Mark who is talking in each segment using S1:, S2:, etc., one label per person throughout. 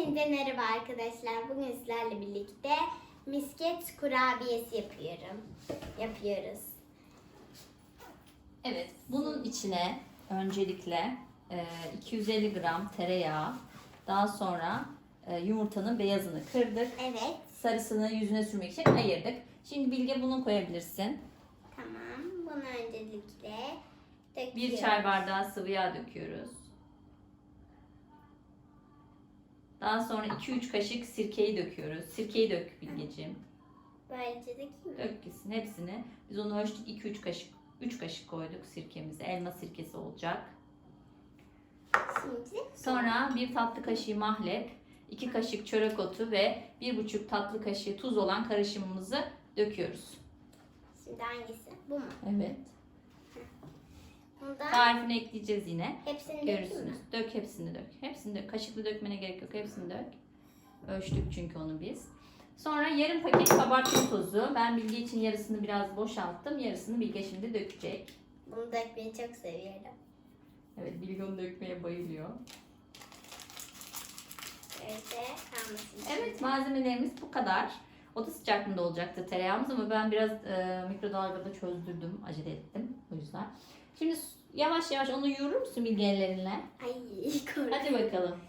S1: Hepinize merhaba arkadaşlar. Bugün sizlerle birlikte misket kurabiyesi yapıyorum. Yapıyoruz.
S2: Evet, bunun içine öncelikle e, 250 gram tereyağı, daha sonra e, yumurtanın beyazını kırdık,
S1: Evet.
S2: sarısını yüzüne sürmek için ayırdık. Şimdi Bilge bunu koyabilirsin.
S1: Tamam. Bunu öncelikle döküyoruz.
S2: Bir çay bardağı sıvı yağ döküyoruz. Daha sonra 2-3 kaşık sirkeyi döküyoruz. Sirkeyi dök Bilgeciğim.
S1: Böylece de mi?
S2: Dök gitsin hepsini. Biz onu ölçtük 2-3 kaşık 3 kaşık koyduk sirkemizi. Elma sirkesi olacak.
S1: Şimdi
S2: Sonra bir tatlı kaşığı mahlep, 2 kaşık çörek otu ve 1,5 tatlı kaşığı tuz olan karışımımızı döküyoruz.
S1: Şimdi hangisi? Bu mu?
S2: Evet.
S1: Bundan
S2: Tarifini ekleyeceğiz yine.
S1: hepsini dökeyim?
S2: Görürsünüz. Dök hepsini dök. Hepsini dök. Kaşıkla dökmene gerek yok. Hepsini dök. Ölçtük çünkü onu biz. Sonra yarım paket kabartma tozu. Ben Bilge için yarısını biraz boşalttım. Yarısını Bilge şimdi dökecek.
S1: Bunu dökmeyi çok seviyorum.
S2: Evet Bilge onu dökmeye bayılıyor.
S1: Kalmasın.
S2: Evet malzemelerimiz bu kadar. Oda sıcaklığında olacaktı tereyağımız ama ben biraz e, mikrodalgada çözdürdüm. Acele ettim o yüzden. Şimdi yavaş yavaş onu yoğurur musun ellerinle?
S1: Ay korkuyorum.
S2: Hadi bakalım.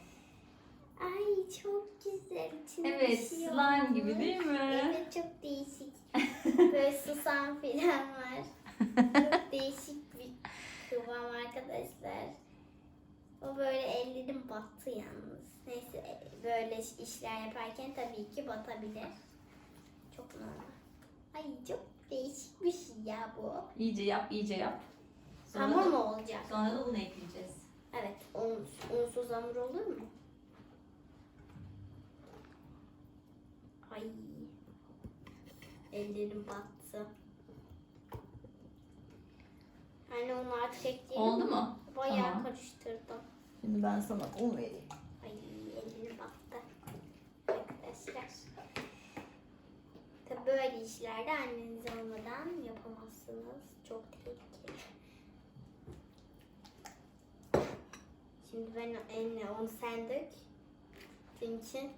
S1: Ay çok güzel. İçinde
S2: Evet
S1: şey
S2: slime
S1: olmuş.
S2: gibi değil mi?
S1: Evet çok değişik. Böyle susam falan var. Çok değişik bir kıvam arkadaşlar. O böyle ellerim battı yalnız. Neyse böyle işler yaparken tabii ki batabilir. Çok normal. Ay çok değişik bir şey ya bu.
S2: İyice yap iyice yap. Sonra
S1: Hamur
S2: da-
S1: mu olacak?
S2: Sonra da un ekleyeceğiz.
S1: Evet. Un, unsuz hamur olur mu? Ay. Ellerim battı. Anne onu artık ekleyelim.
S2: Oldu mu?
S1: Bayağı
S2: Tamam.
S1: karıştırdım.
S2: Şimdi ben sana un vereyim.
S1: Ay ellerim battı. Arkadaşlar. Tabii böyle işlerde anneniz olmadan yapamazsınız. Çok tehlikeli. Şimdi ben eline onu sen dök. Çünkü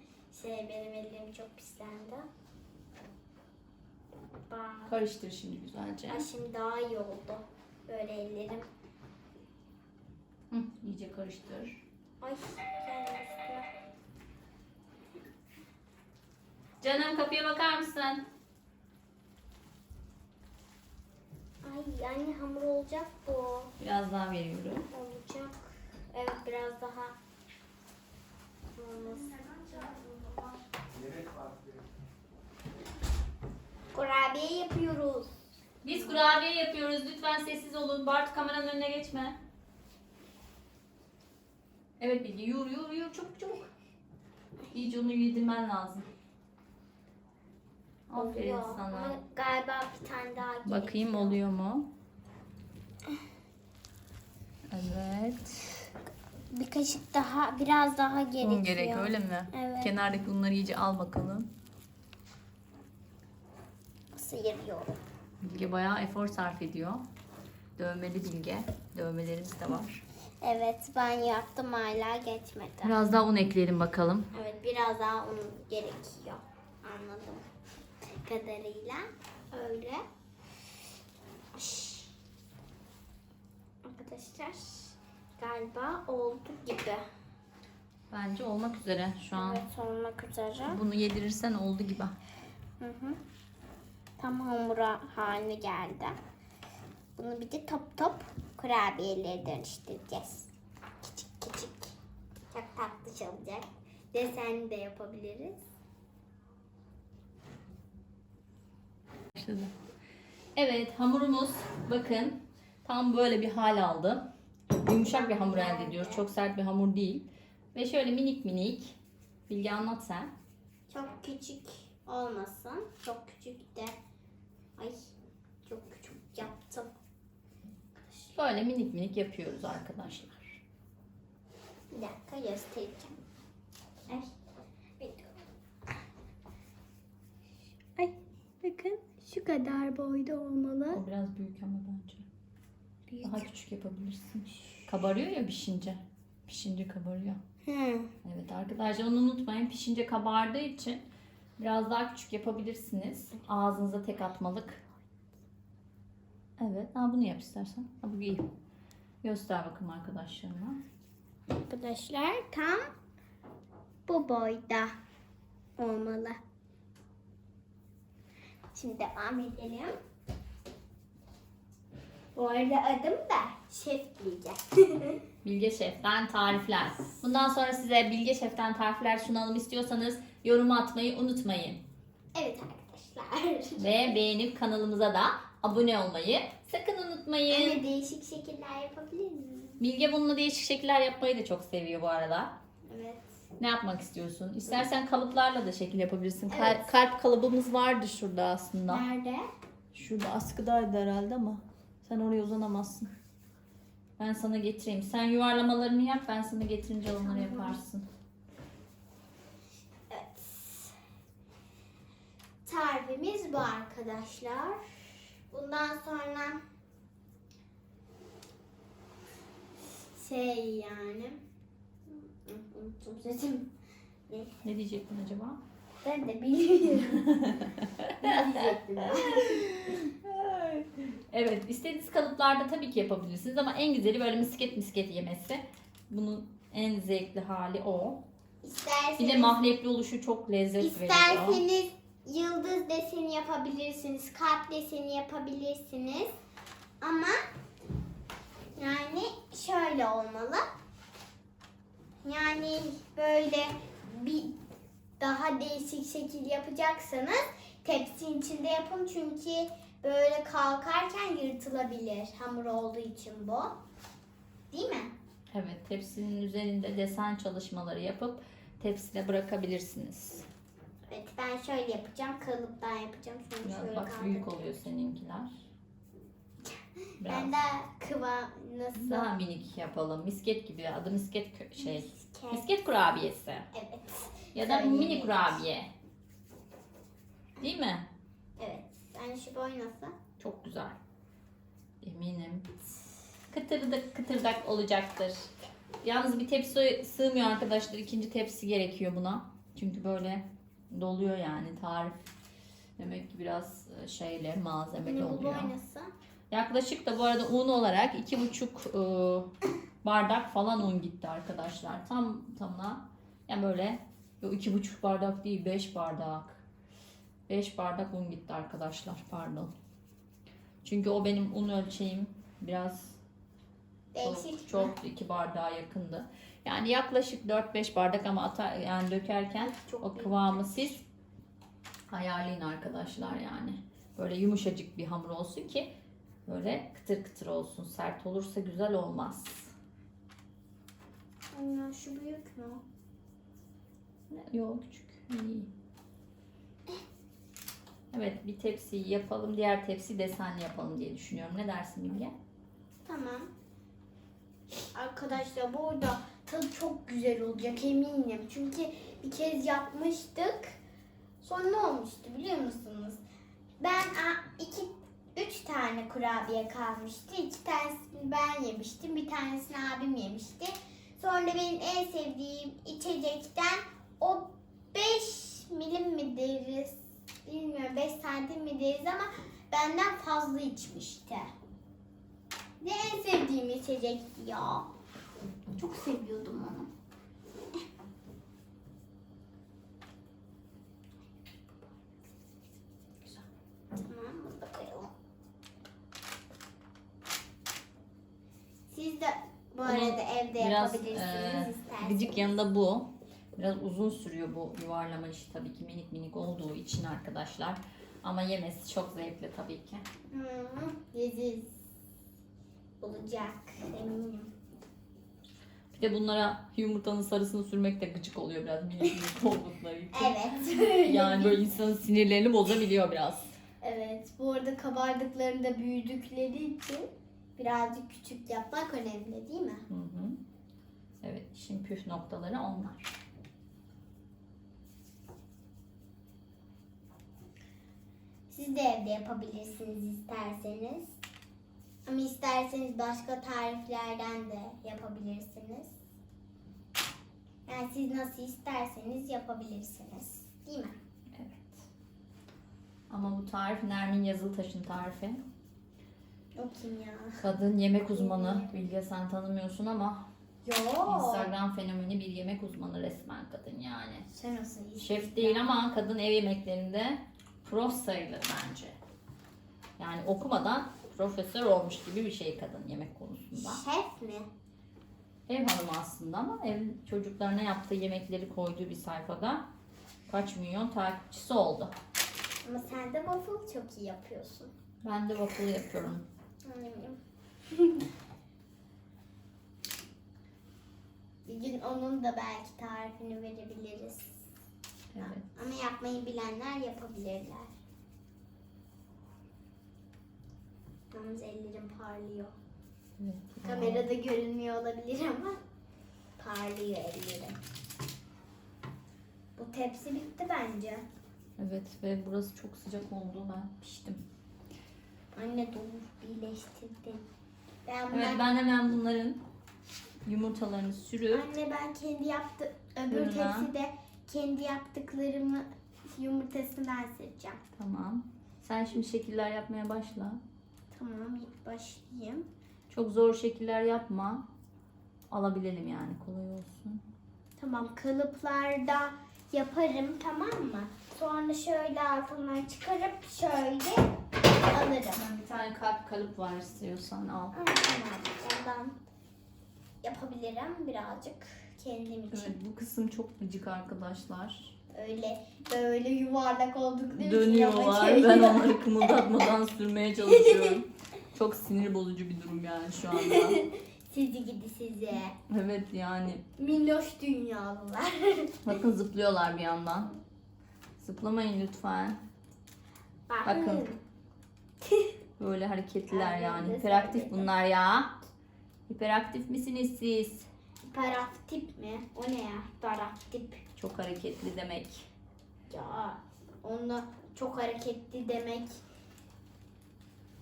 S1: şey benim ellerim çok pislendi. Bak.
S2: Karıştır şimdi güzelce.
S1: Ay şimdi daha iyi oldu. Böyle ellerim.
S2: Hı, iyice karıştır.
S1: Ay kendi üstüne.
S2: Canım kapıya bakar mısın?
S1: Ay anne hamur olacak bu.
S2: Biraz daha veriyorum.
S1: Olacak. Evet biraz daha. Kurabiye yapıyoruz.
S2: Biz kurabiye yapıyoruz. Lütfen sessiz olun. Bart kameranın önüne geçme. Evet Bilge. Yoğur yoğur yoğur. Çabuk çabuk. İyice onu yedirmen lazım. Aferin
S1: Oluyor. Ama
S2: sana.
S1: galiba bir tane daha gerekiyor.
S2: Bakayım oluyor mu? Evet.
S1: Bir kaşık daha, biraz daha gerekiyor.
S2: Un gerek öyle mi?
S1: Evet.
S2: Kenardaki unları iyice al bakalım.
S1: Sıyırıyorum.
S2: Bilge bayağı efor sarf ediyor. Dövmeli Bilge. Dövmelerimiz de var.
S1: Evet ben yaptım hala geçmedi.
S2: Biraz daha un ekleyelim bakalım.
S1: Evet biraz daha un gerekiyor. Anladım. Kadarıyla öyle. Arkadaşlar galiba oldu gibi.
S2: Bence olmak üzere şu an.
S1: Evet olmak üzere.
S2: Bunu yedirirsen oldu gibi.
S1: Hı hı. Tam hamura haline geldi. Bunu bir de top top kurabiyelere dönüştüreceğiz. Küçük küçük. Çok tatlı olacak. Desenli de yapabiliriz.
S2: Başladı. Evet hamurumuz bakın tam böyle bir hal aldı. Yumuşak bir hamur elde ediyoruz. Çok sert bir hamur değil. Ve şöyle minik minik. Bilge anlat sen.
S1: Çok küçük olmasın. Çok küçük de. Ay çok küçük yaptım.
S2: Böyle minik minik yapıyoruz arkadaşlar.
S1: Bir dakika göstereceğim. Ay. Ay bakın şu kadar boyda olmalı.
S2: O biraz büyük ama bence. Daha küçük yapabilirsin. Kabarıyor ya pişince. Pişince kabarıyor.
S1: Hı.
S2: Evet arkadaşlar. Onu unutmayın. Pişince kabardığı için biraz daha küçük yapabilirsiniz. Ağzınıza tek atmalık. Evet. Ha, bunu yap istersen. Ha, bu iyi. Göster bakalım arkadaşlarına.
S1: Arkadaşlar tam bu boyda olmalı. Şimdi devam edelim. Bu arada adım da Şef diyeceğim.
S2: Bilge Şef'ten tarifler. Bundan sonra size Bilge Şef'ten tarifler sunalım istiyorsanız yorum atmayı unutmayın.
S1: evet arkadaşlar.
S2: Ve beğenip kanalımıza da abone olmayı sakın unutmayın.
S1: Böyle değişik şekiller yapabilir miyim?
S2: Bilge bununla değişik şekiller yapmayı da çok seviyor bu arada.
S1: Evet.
S2: Ne yapmak istiyorsun? İstersen kalıplarla da şekil yapabilirsin. Kalp,
S1: Evet.
S2: kalp kalıbımız vardı şurada aslında.
S1: Nerede?
S2: Şurada askıdaydı herhalde ama sen oraya uzanamazsın. Ben sana getireyim. Sen yuvarlamalarını yap, ben sana getirince onları
S1: Tamam.
S2: yaparsın.
S1: Evet. Tarifimiz bu arkadaşlar. Bundan sonra şey yani unuttum sözüm. Ne?
S2: Ne diyecektin acaba?
S1: Ben de bilmiyorum. ne diyecektim ben?
S2: Evet, istediğiniz kalıplarda tabii ki yapabilirsiniz ama en güzeli böyle misket misket yemesi. Bunun en zevkli hali o. Bir de
S1: İsterseniz,
S2: mahlepli oluşu çok lezzet veriyor.
S1: isterseniz yıldız deseni yapabilirsiniz. Kalp deseni yapabilirsiniz. Ama yani şöyle olmalı. Yani böyle bir daha değişik şekil yapacaksanız tepsinin içinde yapın çünkü böyle kalkarken yırtılabilir hamur olduğu için bu. Değil mi?
S2: Evet, tepsinin üzerinde desen çalışmaları yapıp tepside bırakabilirsiniz.
S1: Evet ben şöyle yapacağım. Kalıptan yapacağım. Şunu
S2: Biraz
S1: şöyle
S2: bak
S1: kaldır-
S2: büyük oluyor seninkiler. Biraz
S1: Ben de kıvam nasıl?
S2: daha minik yapalım. Misket gibi. Adı misket şey.
S1: Misket.
S2: Misket kurabiyesi.
S1: Evet.
S2: Ya da
S1: Söyleyemeyiz.
S2: mini kurabiye. Değil mi?
S1: Yani şu boy nasıl?
S2: Çok güzel. Eminim. Kıtırdak kıtırdak olacaktır. Yalnız bir tepsi sığmıyor arkadaşlar. İkinci tepsi gerekiyor buna. Çünkü böyle doluyor yani tarif. Demek ki biraz e, şeyle malzemeli
S1: boy
S2: oluyor.
S1: nasıl?
S2: Yaklaşık da bu arada un olarak iki buçuk e, bardak falan un gitti arkadaşlar. Tam tamına yani böyle iki buçuk bardak değil beş bardak. Beş bardak un gitti arkadaşlar pardon. Çünkü o benim un ölçeğim biraz çok, çok iki bardağa yakındı. Yani yaklaşık 4-5 bardak ama ata, yani dökerken
S1: Çok
S2: o kıvamı siz ayarlayın arkadaşlar yani. Böyle yumuşacık bir hamur olsun ki böyle kıtır kıtır olsun. Sert olursa güzel olmaz.
S1: Aa, şu büyük mü?
S2: Yok küçük. İyi. Evet bir tepsi yapalım. Diğer tepsi desenli yapalım diye düşünüyorum. Ne dersin Bilge?
S1: Tamam. Arkadaşlar burada tadı çok güzel olacak eminim. Çünkü bir kez yapmıştık. Sonra ne olmuştu biliyor musunuz? Ben iki, üç tane kurabiye kalmıştı. İki tanesini ben yemiştim. Bir tanesini abim yemişti. Sonra benim en sevdiğim içecekten o 5 milim mi deriz bilmiyorum 5 santim mi deriz ama benden fazla içmişti. Ne en sevdiğim içecekti ya. Çok seviyordum onu. Siz de bu arada evde
S2: Biraz
S1: yapabilirsiniz
S2: e,
S1: isterseniz.
S2: gıcık yanında bu. Biraz uzun sürüyor bu yuvarlama işi tabii ki minik minik olduğu için arkadaşlar. Ama yemesi çok zevkli tabii ki.
S1: Hı, leziz olacak eminim.
S2: Bir de bunlara yumurtanın sarısını sürmek de gıcık oluyor biraz minik minik oldukları için.
S1: Evet.
S2: Yani böyle insanın sinirlerini bozabiliyor biraz.
S1: Evet. Bu arada kabardıklarında büyüdükleri için birazcık küçük yapmak önemli değil mi?
S2: Hı hı. Evet işin püf noktaları onlar.
S1: Siz de evde yapabilirsiniz isterseniz. Ama isterseniz başka tariflerden de yapabilirsiniz. Yani siz nasıl isterseniz yapabilirsiniz. Değil mi?
S2: Evet. Ama bu tarif Nermin Yazıltaş'ın tarifi.
S1: O kim ya?
S2: Kadın yemek uzmanı. Bilge sen tanımıyorsun ama
S1: Yo.
S2: Instagram fenomeni bir yemek uzmanı resmen kadın yani.
S1: Sen nasıl.
S2: Şef değil ama kadın ev yemeklerinde prof sayılır bence. Yani okumadan profesör olmuş gibi bir şey kadın yemek konusunda.
S1: Şef mi?
S2: Ev hanımı aslında ama ev çocuklarına yaptığı yemekleri koyduğu bir sayfada kaç milyon takipçisi oldu.
S1: Ama sen de waffle çok iyi yapıyorsun.
S2: Ben de waffle yapıyorum.
S1: Bir gün onun da belki tarifini verebiliriz.
S2: Evet.
S1: Ama yapmayı bilenler yapabilirler. Yalnız ellerim parlıyor.
S2: evet.
S1: Kamerada görünmüyor olabilir ama parlıyor ellerim. Bu tepsi bitti bence.
S2: Evet ve burası çok sıcak oldu. Ben piştim.
S1: Anne doğru birleştirdin. Ben
S2: Evet
S1: bunlar-
S2: ben hemen bunların yumurtalarını sürüp
S1: Anne ben kendi yaptı öbür
S2: Fırına.
S1: tepside kendi yaptıklarımı yumurtasını ben sereceğim.
S2: tamam. Sen şimdi şekiller yapmaya başla.
S1: Tamam ilk başlayayım.
S2: Çok zor şekiller yapma. Alabilelim yani kolay olsun.
S1: Tamam kalıplarda yaparım tamam mı? Sonra şöyle altından çıkarıp şöyle alırım.
S2: Bir tane kalp kalıp var istiyorsan al.
S1: Ama tamam ondan yapabilirim birazcık kendim için.
S2: Evet bu kısım çok gıcık arkadaşlar.
S1: Öyle böyle yuvarlak oldukları için
S2: Dönüyorlar.
S1: yavaş
S2: Ben onları kımıldatmadan sürmeye çalışıyorum. Çok sinir bozucu bir durum yani şu anda.
S1: Sizi gidi size.
S2: Evet yani.
S1: Minnoş dünyalılar.
S2: Bakın zıplıyorlar bir yandan. Zıplamayın lütfen. Bakın. Böyle hareketliler
S1: Ben
S2: yani. Hiperaktif bunlar ya. Hiperaktif misiniz siz?
S1: Hiperaktif mi? O ne ya? Hiperaktif.
S2: Çok hareketli demek.
S1: Ya onu çok hareketli demek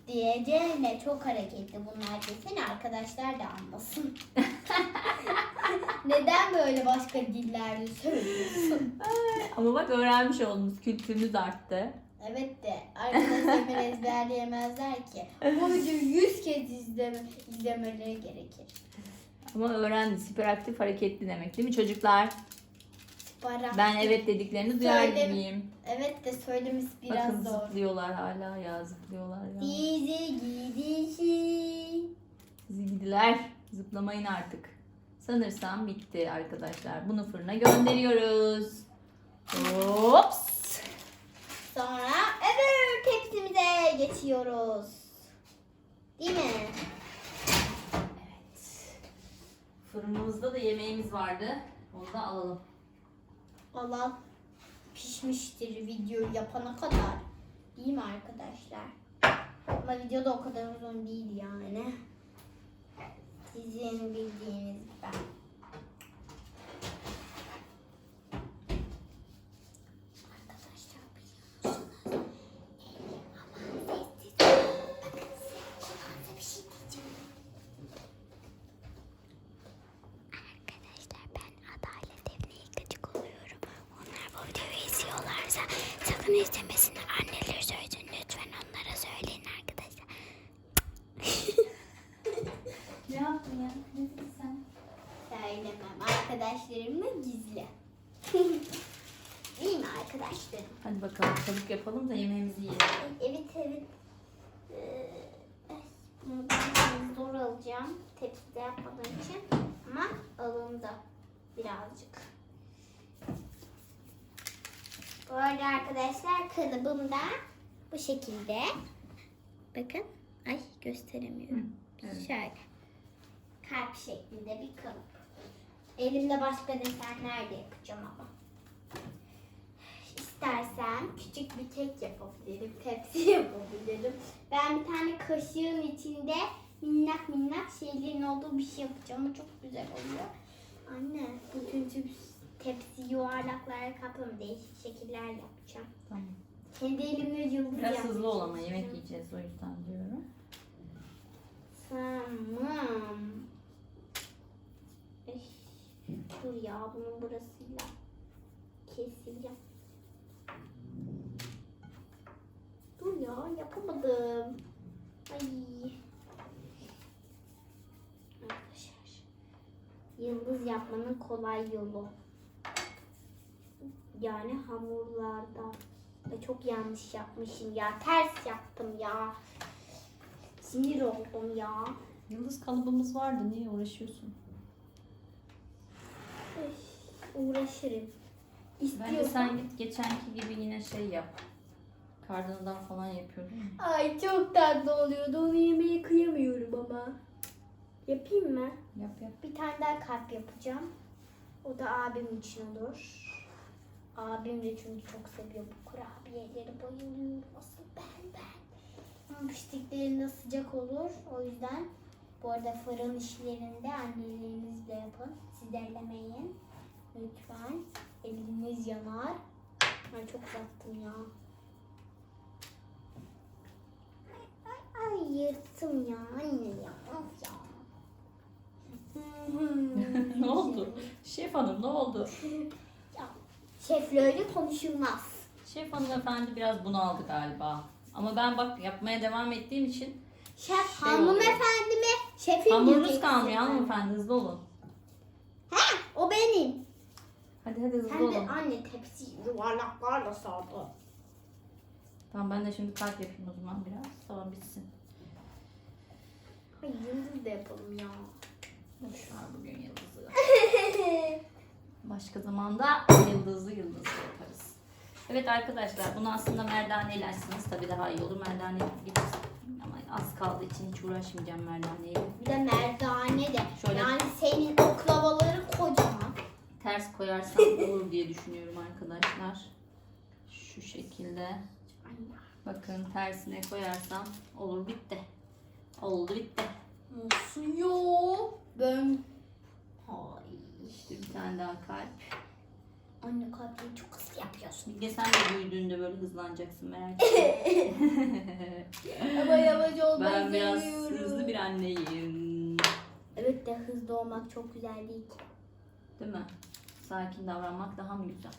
S1: diyeceğine çok hareketli bunlar desin arkadaşlar da anlasın. Neden böyle başka dillerde söylüyorsun?
S2: Ama bak öğrenmiş oldunuz. Kültürünüz arttı.
S1: Evet de arkadaşlar ezberleyemezler ki. Bu videoyu 100 kez izleme, izlemeleri gerekir.
S2: Ama öğrendiniz. Hiperaktif hareketli demek değil mi çocuklar?
S1: Para.
S2: Ben evet dediklerini duyar
S1: Söyle-
S2: gibiyim.
S1: Evet de söylemesi biraz
S2: Bakın
S1: zor.
S2: zıplıyorlar hala ya zıplıyorlar ya.
S1: Dizi gidişi.
S2: Sizi gidiler. Zıplamayın artık. Sanırsam bitti arkadaşlar. Bunu fırına gönderiyoruz. Hops.
S1: Sonra öbür tepsimize geçiyoruz. Değil mi?
S2: Evet. Da yemeğimiz vardı. Onu da alalım.
S1: Allah pişmiştir videoyu yapana kadar. Değil mi arkadaşlar? Ama video da o kadar uzun değil yani. Sizin bildiğiniz ben. Arkadaşlar biliyor musunuz? Aman sessiz olun. Bakın size kulağınıza bir şey diyeceğim. Arkadaşlar ben Adalet Evine gıcık oluyorum. Onlar bu videoyu izliyorlarsa sakın izlemesinler. Anneleri söylesin lütfen onlara söyleyin arkadaşlar.
S2: Ne yaptın ya? Ne dedin sen?
S1: Söylemem arkadaşlarımla gizli. Değil mi arkadaşlarım?
S2: Hadi bakalım çabuk yapalım da yemeğimizi yiyelim.
S1: Evet evet. Ee, bunu ben zor alacağım. Tepside yapmadığım için. Ama alındı birazcık. Bu arada arkadaşlar kalıbım da bu şekilde. Bakın. Ay gösteremiyorum.
S2: evet.
S1: Şöyle. Kalp şeklinde bir kalıp. Elimde başka desenler de yapacağım ama. İstersem küçük bir kek yapabilirim, tepsi yapabilirim. Ben bir tane kaşığın içinde minnak minnak şeylerin olduğu bir şey yapacağım ama çok güzel oluyor. Anne, bütün tüp- tepsi yuvarlaklara kaplama değişik şekiller yapacağım.
S2: Tamam.
S1: Kendi elimle yıldız
S2: Biraz
S1: yapmak
S2: hızlı ol ama yemek yiyeceğiz o yüzden diyorum.
S1: Tamam. Ay, Dur ya bunun burasıyla keseceğim. Dur ya yapamadım. Ay. Arkadaşlar. Yıldız yapmanın kolay yolu. Yani hamurlarda. Ve çok yanlış yapmışım ya. Ters yaptım ya. Sinir oldum ya.
S2: Yıldız kalıbımız vardı. Niye uğraşıyorsun?
S1: Üf, Uğraşırım.
S2: Bence
S1: İstiyorsan.
S2: sen git geçenki gibi yine şey yap. Kardanından falan yapıyordun. ya.
S1: Ay çok tatlı oluyordu. Onu yemeye kıyamıyorum ama. Yapayım mı?
S2: Yap yap.
S1: Bir tane daha kalp yapacağım. O da abim için olur. Abim de çünkü çok seviyor bu kurabiyeleri. Bayılıyorum. Asıl ben ben. Ama piştiklerinde sıcak olur. O yüzden bu arada fırın işlerinde annelerinizle yapın. Siz ellemeyin. Lütfen. Eliniz yanar. Ay çok uzattım ya. Ay, ay yırttım ya anne ya. Of ya.
S2: ne oldu? Şef hanım ne oldu?
S1: Şefle öyle konuşulmaz.
S2: Şef hanımefendi biraz bunaldı galiba. Ama ben bak yapmaya devam ettiğim için
S1: Şef
S2: Şey
S1: hanımefendi mi? Şefim
S2: hamurunuz
S1: diyeceksin.
S2: kalmıyor hanımefendi hızlı olun.
S1: He, o benim.
S2: Hadi hadi hızlı
S1: Sen de
S2: olun.
S1: anne tepsi yuvarlaklarla sardı.
S2: Tamam ben de şimdi kalp yapayım o zaman biraz. Sonra bitsin.
S1: Ay yıldız da yapalım ya.
S2: Boş ver bugün yıldızı. Başka zamanda yıldızlı yıldızlı yaparız. Evet arkadaşlar bunu aslında merdaneyle açsanız tabii daha iyi olur. Merdane ama az kaldığı için hiç uğraşmayacağım merdaneyle.
S1: bir de merdane de.
S2: Şöyle-
S1: Yani senin oklavaları kocaman.
S2: Ters koyarsam olur diye düşünüyorum arkadaşlar. Şu şekilde. Bakın tersine koyarsam olur bitti. Oldu bitti.
S1: Nasıl yok? Ben... Ay.
S2: İşte bir tane daha kalp.
S1: Anne kalbini çok hızlı yapıyorsun.
S2: Bilge sen de büyüdüğünde böyle hızlanacaksın merak etme.
S1: Ama yavaş olmayı
S2: ben biraz
S1: seviyorum.
S2: hızlı bir anneyim.
S1: Evet de hızlı olmak çok güzel değil ki.
S2: Değil mi? Sakin davranmak daha mı güzel?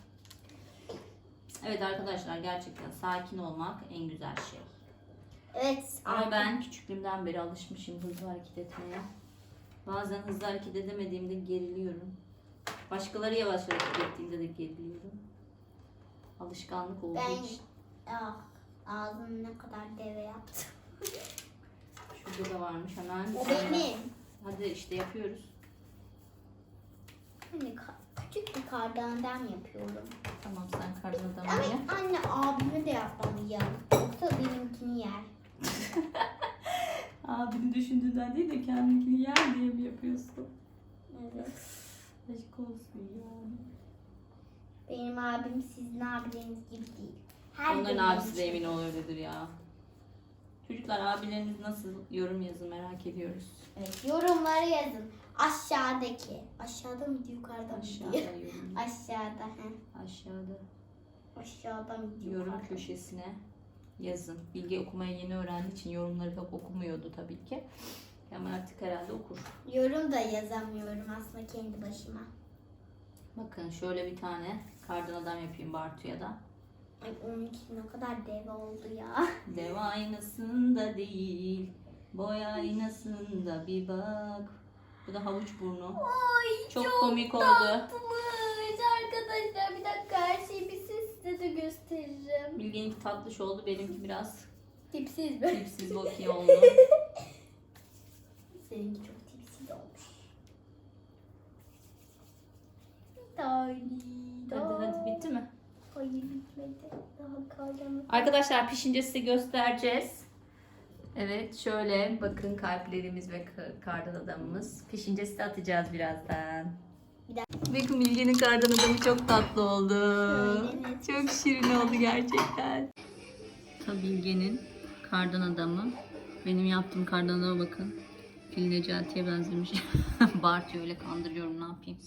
S2: Evet arkadaşlar gerçekten sakin olmak en güzel şey.
S1: Evet.
S2: Ama ben küçüklüğümden beri alışmışım hızlı hareket etmeye. Bazen hızlı hareket edemediğimde geriliyorum. Başkaları yavaş hareket ettiğinde de geriliyorum. Alışkanlık olduğu
S1: Ben-
S2: için.
S1: Ah, ağzını ne kadar deve yaptım.
S2: Şurada da varmış hemen.
S1: O benim.
S2: Hadi işte yapıyoruz.
S1: Hani ka- küçük bir kardandan yapıyorum.
S2: Tamam sen ye.
S1: Ama anne abime de yapmalıyım. Yoksa benimkini yer.
S2: Abini düşündüğünden değil de kendini yer diye mi yapıyorsun?
S1: Evet.
S2: Aşk olsun yani.
S1: Benim abim sizin abileriniz gibi değil. Her
S2: Onların
S1: gün
S2: abisi de emin ol öyledir ya. Çocuklar abileriniz nasıl yorum yazın merak ediyoruz.
S1: Evet, yorumları yazın. Aşağıdaki. Aşağıda mıydı yukarıda
S2: Aşağıda
S1: mıydı?
S2: yorum.
S1: Aşağıda. He.
S2: Aşağıda
S1: Aşağıda mıydı
S2: yorum
S1: yukarıda?
S2: köşesine yazın. Bilgi okumayı yeni öğrendiği için yorumları pek okumuyordu tabii ki. Ama artık herhalde okur.
S1: Yorum da yazamıyorum aslında kendi başıma.
S2: Bakın şöyle bir tane kardan adam yapayım Bartu'ya da.
S1: Ay onunki ne kadar dev oldu ya.
S2: Dev aynasında değil, boy aynasında bir bak. Bu da havuç burnu.
S1: Ay
S2: Çok komik oldu.
S1: tatlıymış arkadaşlar. Bir dakika her şeyi bir size de gösteririm.
S2: Bilge'ninki tatlış oldu, benimki biraz
S1: Tipsiz mi?
S2: tipsiz bakıyor oldu.
S1: Seninki çok tipsiz olmuş.
S2: Hadi hadi bitti mi?
S1: Hayır bitmedi. Daha kalacağım.
S2: Arkadaşlar pişince size göstereceğiz. Evet şöyle bakın kalplerimiz ve ka- kardan adamımız. Pişince size atacağız birazdan.
S1: Bir
S2: Bakın Bilge'nin kardan adamı çok tatlı oldu.
S1: Evet.
S2: Çok şirin oldu gerçekten. Tabii Bilge'nin kardan adamı. Benim yaptığım kardan adama bakın. Fil Necati'ye benzemiş. Bartu'yu öyle kandırıyorum ne yapayım.